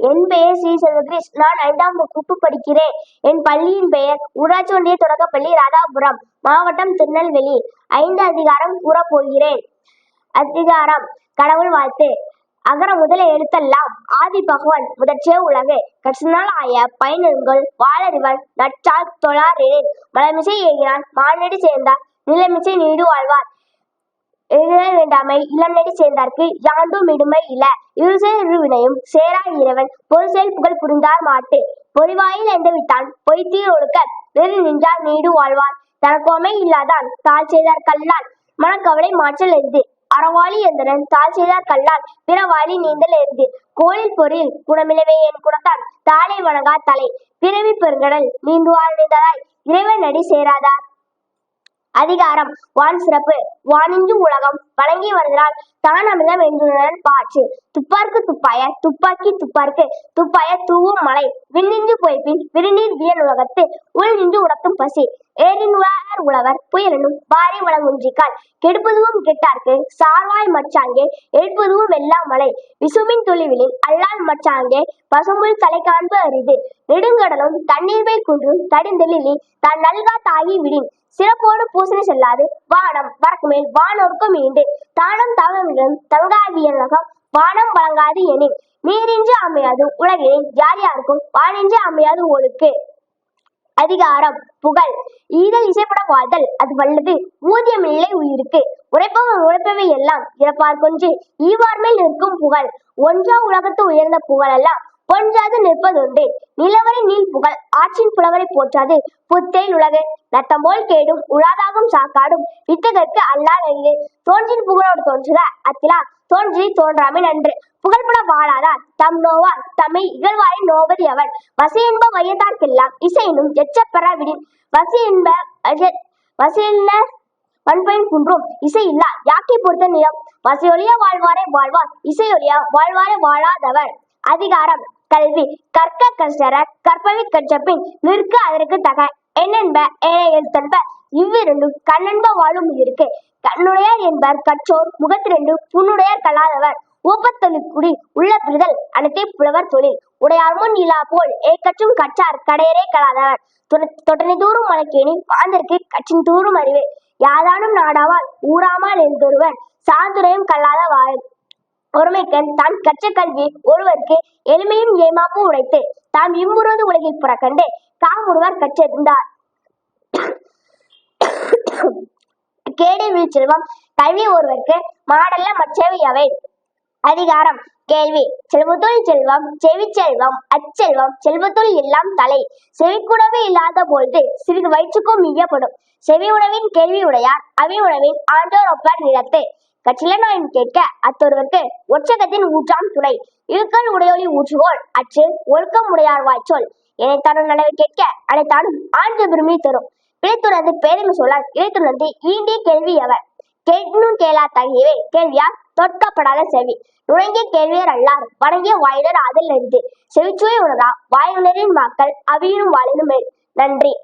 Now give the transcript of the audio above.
என் பெயர் ஸ்ரீ செல்வகிரிஷ். நான் ஐந்தாம் வகுப்பு படிக்கிறேன். என் பள்ளியின் பெயர் ஊராட்சி ஒன்றிய தொடக்கப்பள்ளி ராதாபுரம் மாவட்டம் திருநெல்வேலி. ஐந்து அதிகாரம் கூறப் போகிறேன். அதிகாரம் கடவுள் வாழ்த்து. அகர முதல எழுத்தெல்லாம் ஆதி பகவான் முதற்றே உலகு. கற்றுநாள் ஆய பயனெண்கள் வாழறிவன் நற்றால் தொழாரேன் மலமிசை ஏகிறான் மானடி சேர்ந்தார். நிலமிசை நீடு வாழ்வார். எழுத வேண்டாமை இளநடி சேர்ந்தார்க்கு யாண்டும் இடுமை இல இருசேர் இருவினையும் சேரா இறைவன் பொருசேல் புகழ் புரிந்தார் மாட்டு. பொறிவாயில் என்று விட்டான் பொய்த்தீர் ஒழுக்க வெறு நின்றால் நீடு வாழ்வான். தனக்கோமை இல்லாதான் தாழ் செய்தார் கல்லால் மனக்கவலை மாற்றல் எரிது அறவாளி எந்திரன் தாழ் செய்தார் கல்லால் பிறவாளி நீந்தல் எரிது கோயில் பொறியில் குணமிலவே என் குணத்தான். தாளை வணங்கா தலை பிறவி பெருங்கடல் நீந்துவார் நீந்ததாய் இறைவன் அடி சேராதார் அதிகாரம். வான் சிறப்பு. வானிஞ்சும் உலகம் வழங்கி வருகிறார் தான் அமிர்தம் என்றுடன் பாற்று துப்பார்க்கு துப்பாய துப்பாக்கி துப்பார்க்கு. துப்பாய தூவும் மலை விண்ணின்று பொய்ப்பின் விருநீர் வியன் உலகத்து உள் நின்று உடத்தும் பசி. ஏரின் உழவர் புயலனும் பாரி வளங்குன்றிக்கால் கெடுப்பதுவும் கெட்டார்க்கு சார்வாய் மச்சாங்கே எழுப்பதுவும் வெள்ளா மலை. விசுமின் துளிவிலில் அல்லால் மச்சாங்கே பசும்புல் தலை காண்பு அரிது. நெடுங்கடலும் தண்ணீர் போய் குன்றும் தடிந்தெழிலி தான் நல்கா தாகி விடின். சிறப்போடு பூசணி செல்லாது வானம் வரக்கு மேல் வானோர்க்கும் ஈண்டு. தானம் தவமிடம் தங்காதியலகம் வானம் வழங்காது எனின். நீரின்றி அமையாது உலகினில் யார் யாருக்கும் வானின்றி அமையாது ஒழுக்கு. அதிகாரம் புகழ். ஈதல் இசைப்பட வாழ்தல் அது வல்லது. ஊதியம் இல்லை உயிருக்கு. உழைப்பவன் உழைப்பவை எல்லாம் இறப்பார் கொன்று ஈவார் நிற்கும் புகழ். ஒன்றா உலகத்து உயர்ந்த புகழெல்லாம் ஒன்றாது நிற்பதுண்டு நிலவரை நீள் புகழ். ஆற்றின் புலவரை போற்றாது. புத்தேல் உலகு நத்தம் போல் கேடும். உழாதாகும் சாக்காடும். வித்தகற்கு அல்லால் அறிவு தோன்றின் புகழோடு தோன்றுக அத்திலா. தோன்றி தோன்றாமை நன்று. புகழ்பட வாழாதார். தம் நோவார் தம்மை இகழ்வாரை நோவது எவன் வசி என்ப வயதார்க்கெல்லாம் இசையினும் எச்சப்பெற விடின் வசி என்ப அஜ- வசி என்ன பண்பையும் குன்றும் இசை இல்லா. யாக்கை பொறுத்த நிலம் வசையொழிய வாழ்வாரே வாழ்வார். இசையொழிய வாழ்வாரே வாழாதவர். அதிகாரம் கல்வி. கற்க கற்றற கற்பவை கற்றபின் நிற்க அதற்கு தக. என்னென்ப ஏன எழுத்தன்ப இவ்விரண்டும் கண்ணென்ப வாழும் இருக்கு கண்ணுடையார் என்பர் கற்றோர் முகத்திரண்டு புண்ணுடையார் கல்லாதவர். ஊப்பத்தொழிற்குடி உள்ள பிரிதல் அனைத்தே புலவர் தொழில். உடையார் முன் இலா போல் ஏக்கற்றும் கற்றார் கடையரே கலாதவர். தொடனை தூரும் மலைக்கேணி மாந்தருக்கு கற்றின் தூரும் அறிவு. யாதானும் நாடாவால் ஊராமால் என்றொருவர் சாந்துரையும் கல்லாத வாழும் ஒருமைக்கண் தான் கற்ற கல்வி ஒருவருக்கு எளிமையும் ஏமாப்பும் உடைத்து தாம் இம்முறது உலகில் புறக்கண்டு காமுருவர் கற்றிருந்தார் கேடை வீழ்ச்செல்வம் கல்வி ஒருவருக்கு மாடல்ல மற்றவை அவை அதிகாரம். கேள்வி. செல்வத்துள் செல்வம் செவிச்செல்வம் அச்செல்வம் செல்வத்துள் எல்லாம் தலை. செவிக்குணவே இல்லாத பொழுது சிறிது வயிற்றுக்கும் ஈயப்படும். செவி உணவின் கேள்வி உடையார் அவி உணவின் ஆண்டோர் ஒப்பார் நிலத்து. கச்சிலனாயின் கேட்க அத்தொருவருக்கு ஒற்றகத்தின் ஊற்றாம் துணை. இழுக்கல் உடையொளி ஊற்றுகோள் அச்சு ஒழுக்கம் உடையார் வாய்ச்சொல். இணைத்தானும் நனவை கேட்க அனைத்தானும் ஆண்டு விரும்பி தரும். பிழைத்துணர்ந்து பேரின் சொல்லால் இழைத்துணர்ந்து ஈண்டிய கேள்வி அவர். கேட்கணும் கேளா தகையவே கேள்வியார் தொட்கப்படாத செவி. நுழைங்கிய கேள்வியர் அல்லார் வணங்கிய வாயினர் அதில் இருந்து செவிச்சுவை உணரா வாயுணரின் மக்கள் அவியினும் வாழினும் நன்றி.